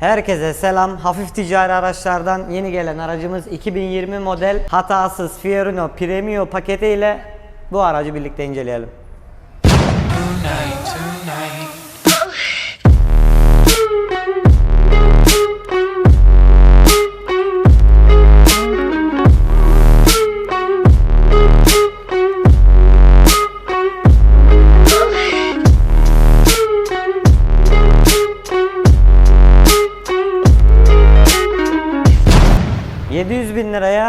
Herkese selam. Hafif ticari araçlardan yeni gelen aracımız 2020 model hatasız Fiorino Premio paketiyle bu aracı birlikte inceleyelim.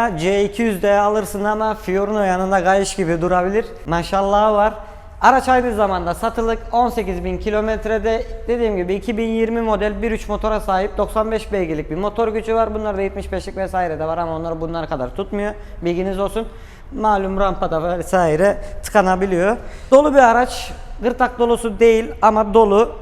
Liraya C200'de alırsın ama Fiorino yanında kayış gibi durabilir. Maşallah var. Araç aynı zamanda satılık 18 bin kilometrede dediğim gibi 2020 model 1.3 motora sahip 95 beygirlik bir motor gücü var. Bunlar da 75'lik vesaire de var ama onlar bunlar kadar tutmuyor. Bilginiz olsun. Malum rampada vesaire tıkanabiliyor. Dolu bir araç. Gırtak dolusu değil ama dolu.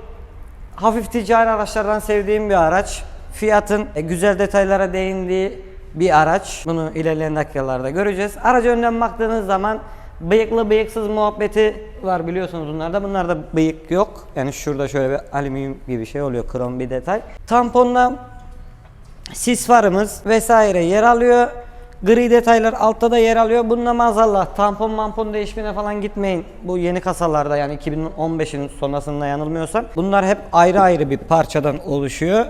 Hafif ticari araçlardan sevdiğim bir araç. Fiyatın e, güzel detaylara değindiği bir araç. Bunu ilerleyen dakikalarda göreceğiz. Araca önden baktığınız zaman bıyıklı bıyıksız muhabbeti var biliyorsunuz bunlarda. Bunlarda bıyık yok. Yani şurada şöyle bir alüminyum gibi şey oluyor. Krom bir detay. Tamponda sis farımız vesaire yer alıyor. Gri detaylar altta da yer alıyor. Bununla maazallah tampon mampon değişimine falan gitmeyin. Bu yeni kasalarda yani 2015'in sonrasında yanılmıyorsam. Bunlar hep ayrı ayrı bir parçadan oluşuyor.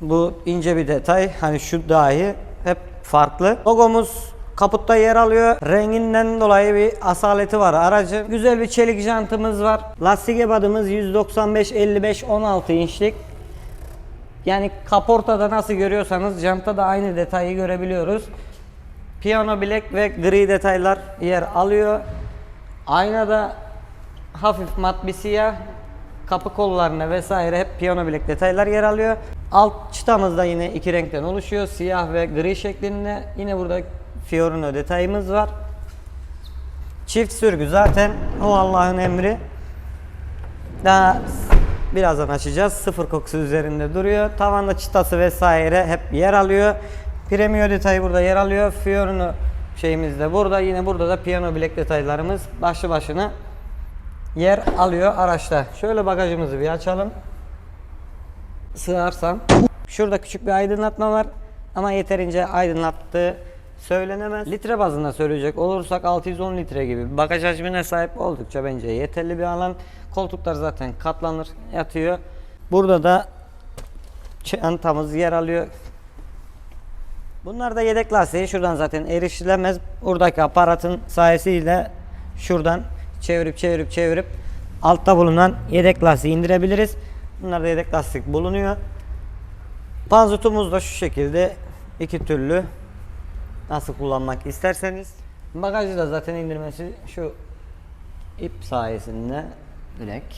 Bu ince bir detay. Hani şu dahi hep farklı. Logomuz kaputta yer alıyor. Renginden dolayı bir asaleti var aracın. Güzel bir çelik jantımız var. Lastik ebadımız 195 55 16 inçlik. Yani kaportada nasıl görüyorsanız jantta da aynı detayı görebiliyoruz. Piyano bilek ve gri detaylar yer alıyor. Aynada hafif mat bir siyah. Kapı kollarına vesaire hep piyano bilek detaylar yer alıyor. Alt çıtamız da yine iki renkten oluşuyor. Siyah ve gri şeklinde. Yine burada Fiorino detayımız var. Çift sürgü zaten o Allah'ın emri. Daha birazdan açacağız. Sıfır kokusu üzerinde duruyor. Tavanda çıtası vesaire hep yer alıyor. Premio detayı burada yer alıyor. Fiorino şeyimiz de burada. Yine burada da piyano bilek detaylarımız başlı başına yer alıyor araçta. Şöyle bagajımızı bir açalım. Sığarsam. Şurada küçük bir aydınlatma var. Ama yeterince aydınlattığı söylenemez. Litre bazında söyleyecek olursak 610 litre gibi. Bagaj hacmine sahip oldukça bence yeterli bir alan. Koltuklar zaten katlanır, yatıyor. Burada da çantamız yer alıyor. Bunlar da yedek lastiği. Şuradan zaten erişilemez. Buradaki aparatın sayesinde şuradan çevirip çevirip çevirip altta bulunan yedek lastiği indirebiliriz. Bunlarda yedek lastik bulunuyor. Panzutumuz da şu şekilde iki türlü nasıl kullanmak isterseniz. Bagajı da zaten indirmesi şu ip sayesinde direkt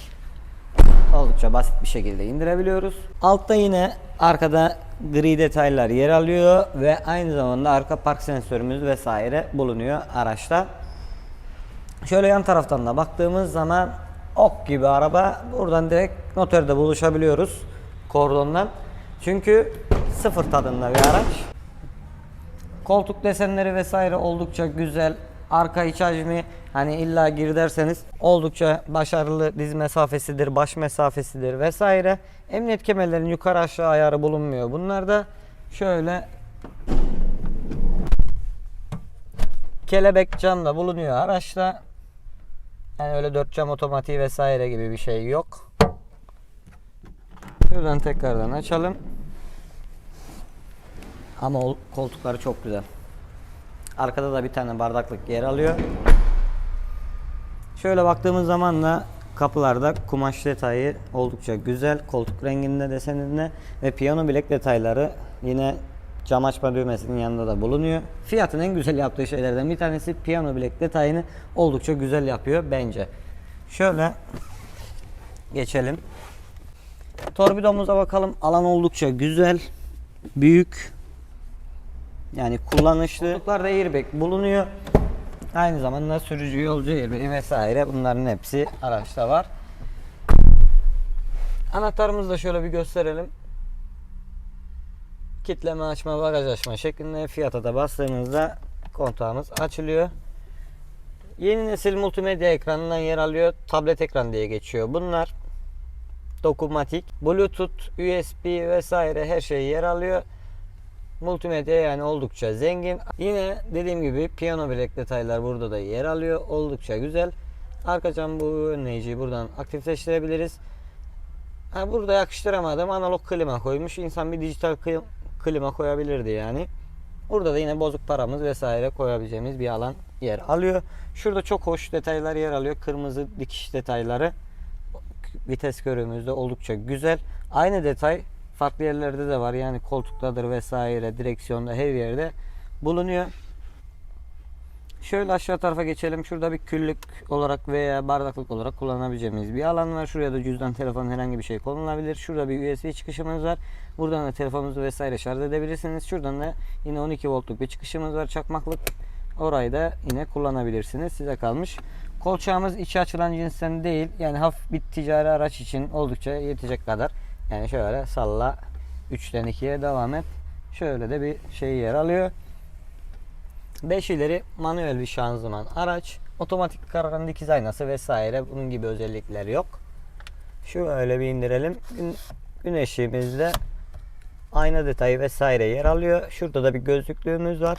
oldukça basit bir şekilde indirebiliyoruz. Altta yine arkada gri detaylar yer alıyor ve aynı zamanda arka park sensörümüz vesaire bulunuyor araçta. Şöyle yan taraftan da baktığımız zaman ok gibi araba buradan direkt noterde buluşabiliyoruz kordondan. Çünkü sıfır tadında bir araç. Koltuk desenleri vesaire oldukça güzel. Arka iç hacmi hani illa gir derseniz oldukça başarılı diz mesafesidir, baş mesafesidir vesaire. Emniyet kemerlerinin yukarı aşağı ayarı bulunmuyor. Bunlarda şöyle kelebek cam da bulunuyor araçta. Yani öyle dört cam otomatiği vesaire gibi bir şey yok. Şuradan tekrardan açalım. Ama koltukları çok güzel. Arkada da bir tane bardaklık yer alıyor. Şöyle baktığımız zaman da kapılarda kumaş detayı oldukça güzel. Koltuk renginde deseninde ve piyano bilek detayları yine cam açma düğmesinin yanında da bulunuyor. Fiyatın en güzel yaptığı şeylerden bir tanesi piyano bilek detayını oldukça güzel yapıyor bence. Şöyle geçelim. Torpidomuza bakalım. Alan oldukça güzel. Büyük. Yani kullanışlı. Koltuklarda airbag bulunuyor. Aynı zamanda sürücü yolcu airbag'i vesaire bunların hepsi araçta var. Anahtarımızı da şöyle bir gösterelim. Kitleme açma, bagaj açma şeklinde fiyata da bastığınızda kontağımız açılıyor. Yeni nesil multimedya ekranından yer alıyor. Tablet ekran diye geçiyor bunlar. dokunmatik, bluetooth, USB vesaire her şey yer alıyor. Multimedya yani oldukça zengin. Yine dediğim gibi piyano bilek detaylar burada da yer alıyor. Oldukça güzel. Arka cam bu önleyiciyi buradan aktifleştirebiliriz. Ha, burada yakıştıramadım analog klima koymuş. İnsan bir dijital kli- klima koyabilirdi yani. Burada da yine bozuk paramız vesaire koyabileceğimiz bir alan yer alıyor. Şurada çok hoş detaylar yer alıyor. Kırmızı dikiş detayları. Vites körüğümüzde oldukça güzel. Aynı detay farklı yerlerde de var. Yani koltuktadır vesaire, direksiyonda her yerde bulunuyor. Şöyle aşağı tarafa geçelim. Şurada bir küllük olarak veya bardaklık olarak kullanabileceğimiz bir alan var. Şuraya da cüzdan, telefon herhangi bir şey konulabilir. Şurada bir USB çıkışımız var. Buradan da telefonunuzu vesaire şarj edebilirsiniz. Şuradan da yine 12 voltluk bir çıkışımız var. Çakmaklık. Orayı da yine kullanabilirsiniz. Size kalmış. Kolçağımız içi açılan cinsten değil. Yani hafif bir ticari araç için oldukça yetecek kadar. Yani şöyle salla 3'ten 2'ye devam et. Şöyle de bir şey yer alıyor. 5 ileri manuel bir şanzıman araç. Otomatik kararan dikiz aynası vesaire bunun gibi özellikler yok. Şöyle bir indirelim. Gün, güneşimizde ayna detayı vesaire yer alıyor. Şurada da bir gözlüklüğümüz var.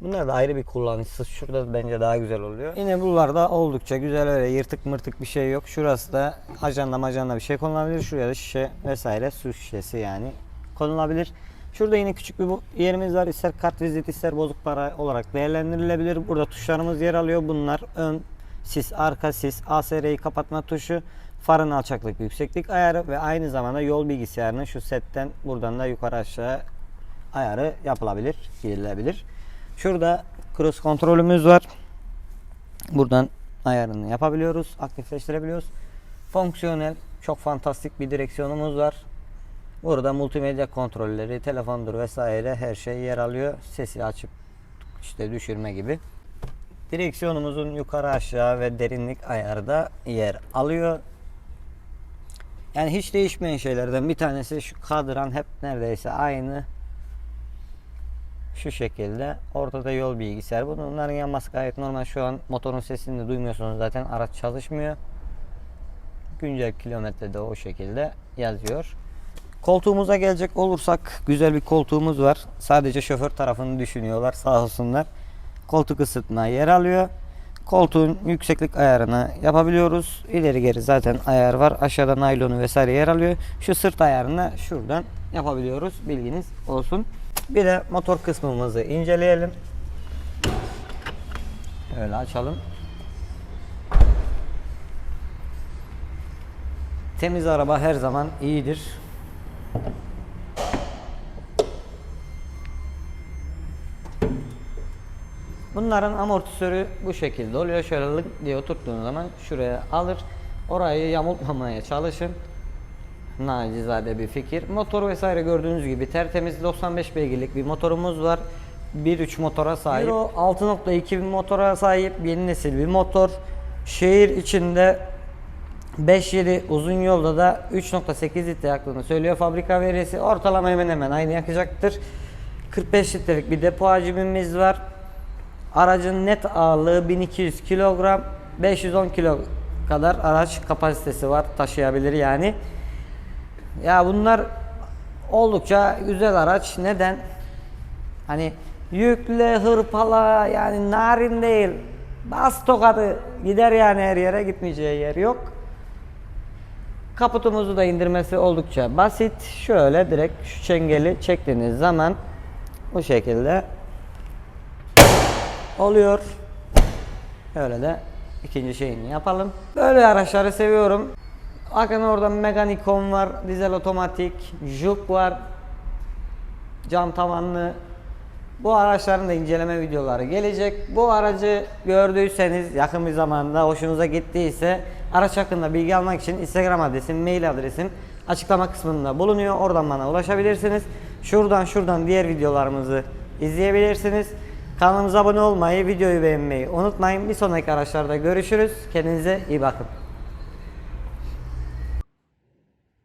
Bunlar da ayrı bir kullanıcısı. Şurada bence daha güzel oluyor. Yine buralarda oldukça güzel öyle yırtık mırtık bir şey yok. Şurası da ajanda majanda bir şey konulabilir. Şuraya da şişe vesaire su şişesi yani konulabilir. Şurada yine küçük bir yerimiz var. İster kart vizit ister bozuk para olarak değerlendirilebilir. Burada tuşlarımız yer alıyor. Bunlar ön sis, arka sis, ASR'yi kapatma tuşu, farın alçaklık, yükseklik ayarı ve aynı zamanda yol bilgisayarının şu setten buradan da yukarı aşağı ayarı yapılabilir, girilebilir. Şurada cruise kontrolümüz var. Buradan ayarını yapabiliyoruz, aktifleştirebiliyoruz. Fonksiyonel, çok fantastik bir direksiyonumuz var. Burada multimedya kontrolleri, telefondur vesaire her şey yer alıyor. Sesi açıp işte düşürme gibi. Direksiyonumuzun yukarı aşağı ve derinlik ayarı da yer alıyor. Yani hiç değişmeyen şeylerden bir tanesi şu kadran hep neredeyse aynı. Şu şekilde. Ortada yol bilgisayar. Bunların yanması gayet normal. Şu an motorun sesini de duymuyorsunuz zaten. Araç çalışmıyor. Güncel kilometrede o şekilde yazıyor. Koltuğumuza gelecek olursak güzel bir koltuğumuz var. Sadece şoför tarafını düşünüyorlar sağ olsunlar. Koltuk ısıtma yer alıyor. Koltuğun yükseklik ayarını yapabiliyoruz. İleri geri zaten ayar var. Aşağıda naylonu vesaire yer alıyor. Şu sırt ayarını şuradan yapabiliyoruz. Bilginiz olsun. Bir de motor kısmımızı inceleyelim. Öyle açalım. Temiz araba her zaman iyidir. Bunların amortisörü bu şekilde oluyor. Şöyle lık diye oturttuğun zaman şuraya alır. Orayı yamultmamaya çalışın. Nacizade bir fikir. Motor vesaire gördüğünüz gibi tertemiz 95 beygirlik bir motorumuz var. 1.3 motora sahip. Euro 6.2 bir motora sahip yeni nesil bir motor. Şehir içinde 5.7 uzun yolda da 3.8 litre yaktığını söylüyor fabrika verisi. Ortalama hemen hemen aynı yakacaktır. 45 litrelik bir depo hacmimiz var. Aracın net ağırlığı 1200 kilogram. 510 kilo kadar araç kapasitesi var. Taşıyabilir yani. Ya bunlar oldukça güzel araç. Neden? Hani yükle, hırpala yani narin değil. Bas tokadı gider yani her yere gitmeyeceği yer yok. Kaputumuzu da indirmesi oldukça basit. Şöyle direkt şu çengeli çektiğiniz zaman bu şekilde oluyor. Öyle de ikinci şeyini yapalım. Böyle araçları seviyorum. Bakın orada Meganikon var, dizel otomatik, Juke var, cam tavanlı. Bu araçların da inceleme videoları gelecek. Bu aracı gördüyseniz yakın bir zamanda hoşunuza gittiyse araç hakkında bilgi almak için Instagram adresim, mail adresim açıklama kısmında bulunuyor. Oradan bana ulaşabilirsiniz. Şuradan şuradan diğer videolarımızı izleyebilirsiniz. Kanalımıza abone olmayı, videoyu beğenmeyi unutmayın. Bir sonraki araçlarda görüşürüz. Kendinize iyi bakın.